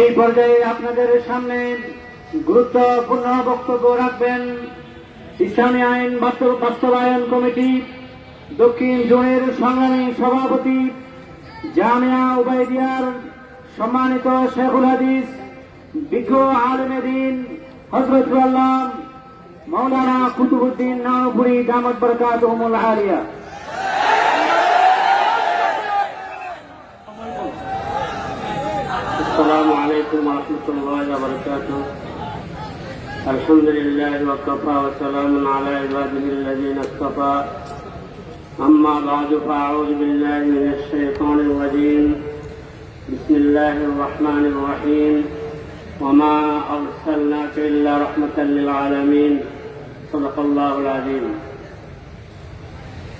এই পর্যায়ে আপনাদের সামনে গুরুত্বপূর্ণ বক্তব্য রাখবেন ইসলামী আইন বাস্তব- বাস্তবায়ন কমিটি, দক্ষিণ জোনের সংগ্রামী সভাপতি জামিয়া উবাইদিয়ার সম্মানিত শেখুল হাদিস, বিজ্ঞ আলমেদিন হজরতুল্লাহ মৌলানা কুতুবুদ্দিন নাওপুরি দামদ বরকাত আলিয়া। عليكم ورحمة الله وبركاته الحمد لله وكفى وسلام على عباده الذين اصطفى أما بعد فأعوذ بالله من الشيطان الرجيم بسم الله الرحمن الرحيم وما أرسلناك إلا رحمة للعالمين صدق الله العظيم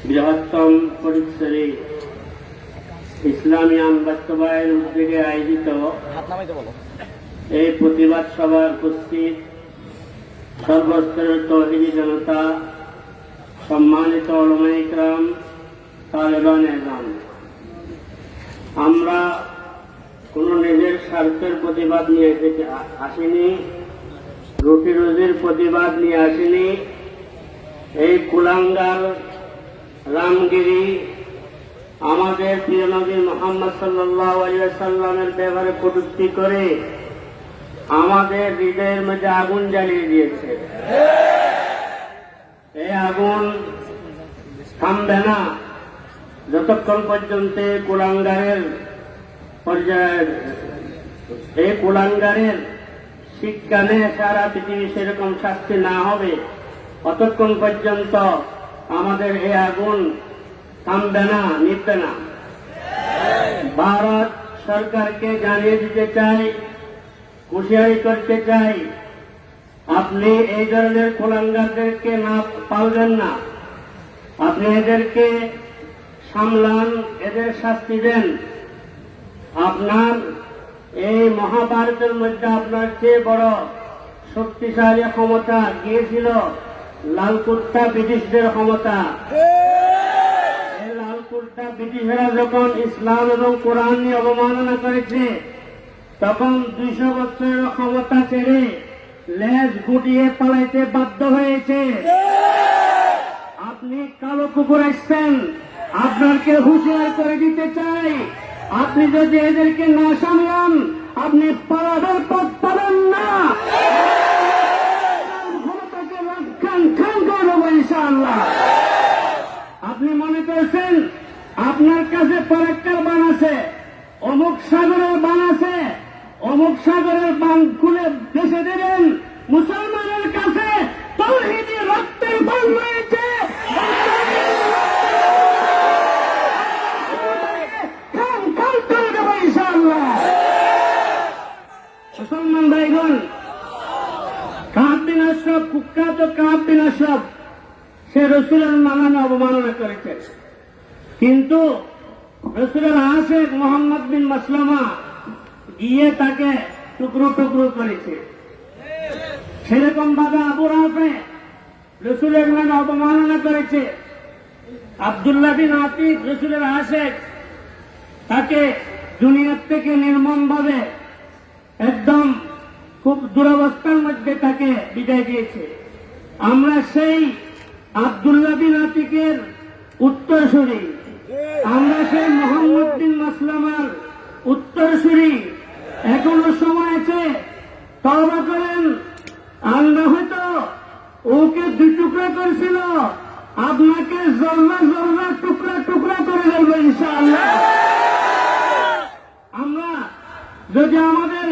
বৃহত্তম পরিসরে ইসলামী আইন বাস্তবায়ন উদ্যোগে আয়োজিত এই প্রতিবাদ সভার উপস্থিত সর্বস্তরের তহিদি জনতা, সম্মানিত অলমাইকরাম তালেবান এলাম আমরা কোন নিজের স্বার্থের প্রতিবাদ নিয়ে আসিনি, রুটি রুজির প্রতিবাদ নিয়ে আসিনি। এই কুলাঙ্গার, রামগিরি আমাদের প্রিয় নবী মোহাম্মদ সাল্লাহ সাল্লামের ব্যাপারে কটূক্তি করে আমাদের হৃদয়ের মধ্যে আগুন জ্বালিয়ে দিয়েছে। এই আগুন থামবে না। যতক্ষণ পর্যন্ত কুলাঙ্গারের পর্যায়ের এই কুলাঙ্গারের শিক্ষানে সারা পৃথিবী সেরকম শাস্তি না হবে। অতক্ষণ পর্যন্ত আমাদের এই আগুন থামবে না নিবে না ভারত সরকারকে জানিয়ে দিতে চাই, হুঁশিয়ারি করতে চাই, আপনি এই ধরনের কোলাঙ্গারদেরকে না পালবেন না। আপনি এদেরকে সামলান, এদের শাস্তি দেন। আপনার এই মহাভারতের মধ্যে আপনার চেয়ে বড় শক্তিশালী ক্ষমতা গিয়েছিল লালকুত্তা ব্রিটিশদের ক্ষমতা। লালকুট্টা ব্রিটিশরা যখন ইসলাম এবং কোরআন নিয়ে অবমাননা করেছে, তখন দুইশো বছরের ক্ষমতা ছেড়ে লেজ গুটিয়ে পালাইতে বাধ্য হয়েছে। আপনি কালো কুকুর আসছেন আপনাকে হুঁশিয়ার করে দিতে চাই। আপনি যদি এদেরকে না সামলান, আপনি পালাবার পথ পাবেন না। আপনি মনে করছেন আপনার কাছে পরেক্কার বান আছে, অমুক সাগরের বান আছে, অমুক সাগরের বান খুলে দেশে দেবেন। মুসলমানের কাছে তৌহিদি রক্তের বান রয়েছে। মুসলমান ভাইগণ কাপ বিন আশরফ কুখ্যাত কাপ বিন সে রসুলের নানান অবমাননা করেছে। কিন্তু রসুলের আশেখ মোহাম্মদ বিন মাসলামা গিয়ে তাকে টুকরো টুকরো করেছে। সেরকম ভাবে আবু রাফে রসুলের নামে অবমাননা করেছে। আবদুল্লাহ বিন আতিক রসুলের আশেখ তাকে দুনিয়ার থেকে নির্মম ভাবে একদম খুব দুরবস্থার মধ্যে তাকে বিদায় দিয়েছে। আমরা সেই আবদুল্লাহ বিন আতিকের উত্তরসূরি। আমরা সেই মোহাম্মদ বিন মাসলামার উত্তরসূরি। এখনও সময় আছে তবা করেন। আল্লাহ হয়তো ওকে দুই টুকরা করেছিল, আপনাকে জল্লা জল্লা টুকরা টুকরা করে দেবো ইনশাআল্লাহ। আমরা যদি আমাদের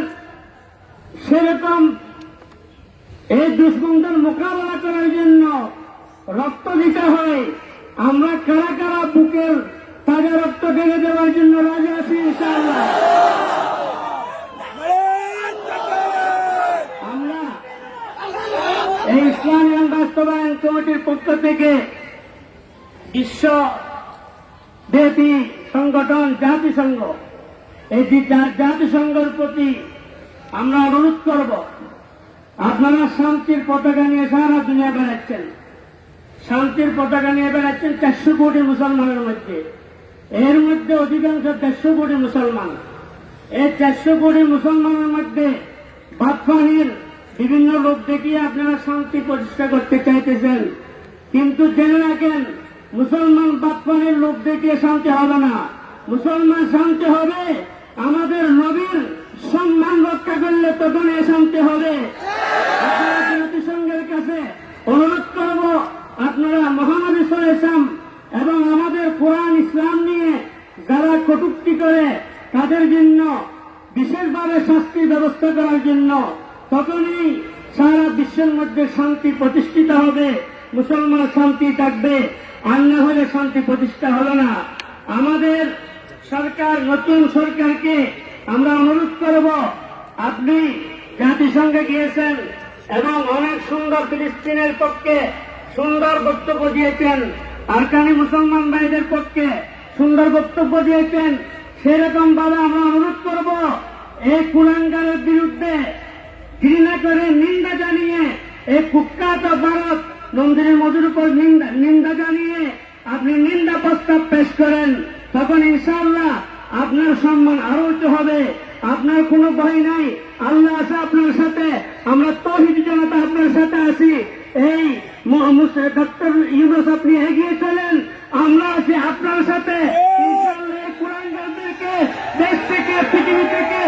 সেরকম এই দুশ্মনদের মোকাবেলা করার জন্য রক্ত দিতে হয়, আমরা কারা কারা ঢেলে দেওয়ার জন্য রাজি আছি এই ইসলামী বাস্তবায়ন কমিটির পক্ষ থেকে বিশ্ব ব্যাপী সংগঠন জাতিসংঘ, এই জাতিসংঘের প্রতি আমরা অনুরোধ করব, আপনারা শান্তির পতাকা নিয়ে সারা দুনিয়া বেড়াচ্ছেন। শান্তির পতাকা নিয়ে বেড়াচ্ছেন চারশো কোটি মুসলমানের মধ্যে। এর মধ্যে অধিকাংশ দেড়শো কোটি মুসলমান। এই চারশো কোটি মুসলমানের মধ্যে বাদফানির বিভিন্ন লোক দেখিয়ে আপনারা শান্তি প্রতিষ্ঠা করতে চাইতেছেন। কিন্তু জেনে রাখেন, মুসলমান বাদফানির লোক দেখিয়ে শান্তি হবে না। মুসলমান শান্তি হবে, আমাদের নবীর সম্মান রক্ষা করলে তখন এ শান্তি হবে আপনারা জাতিসংঘের কাছে অনুরোধ করব আপনারা মহানবী ইসলাম এবং আমাদের কোরআন ইসলাম নিয়ে যারা কটুক্তি করে তাদের জন্য, বিশেষভাবে শাস্তির ব্যবস্থা করার জন্য তখনই সারা বিশ্বের মধ্যে শান্তি প্রতিষ্ঠিত হবে। মুসলমান শান্তি থাকবে, আর না হলে শান্তি প্রতিষ্ঠা হলো না। আমাদের সরকার, নতুন সরকারকে আমরা অনুরোধ করব, আপনি জাতিসংঘে গিয়েছেন এবং অনেক সুন্দর ফিলিস্তিনের পক্ষে সুন্দর বক্তব্য দিয়েছেন। আরকানি মুসলমান ভাইদের পক্ষে সুন্দর বক্তব্য দিয়েছেন, সেরকম ভাবে আমরা অনুরোধ করব, এই কুলাঙ্গারের বিরুদ্ধে ঘৃণা করে নিন্দা জানিয়ে, এই কুখ্যাত ভারত নন্দিনী মধুর উপর নিন্দা জানিয়ে আপনি নিন্দা প্রস্তাব পেশ করেন, তখন ইনশাআল্লাহ আপনার সম্মান আরও উঁচু হবে। আপনার কোনো ভয় নাই। আল্লাহ আছে আপনার সাথে। আমরা তহিদ জনতা আপনার সাথে আছি। এই ডক্টর ইউনুস আপনি এগিয়ে চলেন। আমরা আছি আপনার সাথে। কুরাঙ্গারদেরকে দেশ থেকে পৃথিবী থেকে